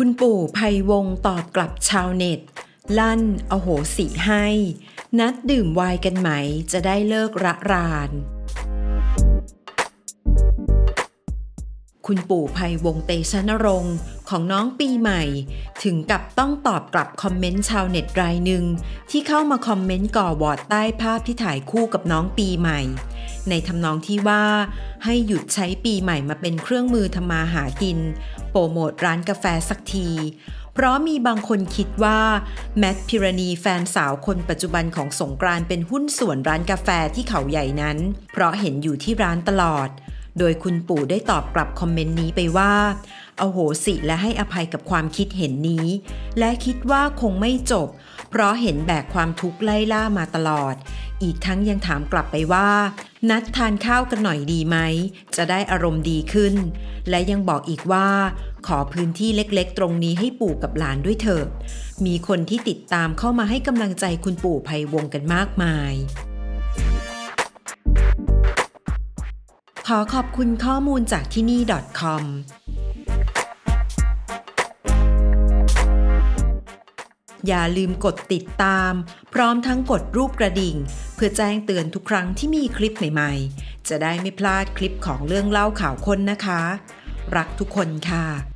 คุณปู่ภัยวงศ์ตอบกลับชาวเน็ต ลั่นอโหสิให้ นัดดื่มไวน์กันไหมจะได้เลิกระราน คุณปู่ภัยวงเตชะนรงค์ของน้องปีใหม่ ถึงกับต้องตอบกลับคอมเมนต์ชาวเน็ตรายหนึ่ง ที่เข้ามาคอมเมนต์ก่อวอดใต้ภาพที่ถ่ายคู่กับน้องปีใหม่ ในทำนองที่ว่า ให้หยุดใช้ปีใหม่มาเป็นเครื่องมือทำมาหากิน โปรโมทร้านกาแฟสักที เพราะมีบางคนคิดว่า แมทพิรณีแฟนสาวคนปัจจุบันของสงกรานเป็นหุ้นส่วนร้านกาแฟที่เขาใหญ่นั้น เพราะเห็นอยู่ที่ร้านตลอด โดยคุณปู่ได้ตอบกลับคอมเมนต์นี้ไปว่าเอาโหสิและให้อภัยกับความคิดเห็นนี้ และคิดว่าคงไม่จบ เพราะเห็นแบกความทุกข์ไล่ล่ามาตลอด อีกทั้งยังถามกลับไปว่า นัดทานข้าวกันหน่อยดีไหม จะได้อารมณ์ดีขึ้น และยังบอกอีกว่า ขอพื้นที่เล็กๆ ตรงนี้ให้ปู่กับหลานด้วยเถอะ มีคนที่ติดตามเข้ามาให้กำลังใจคุณปู่ภัยวงกันมากมาย ขอขอบคุณข้อมูลจากที่นี่ .com อย่าลืมกดติดตาม พร้อมทั้งกดรูปกระดิ่ง เพื่อแจ้งเตือนทุกครั้งที่มีคลิปใหม่ๆ จะได้ไม่พลาดคลิปของเรื่องเล่าข่าวคนนะคะ รักทุกคนค่ะ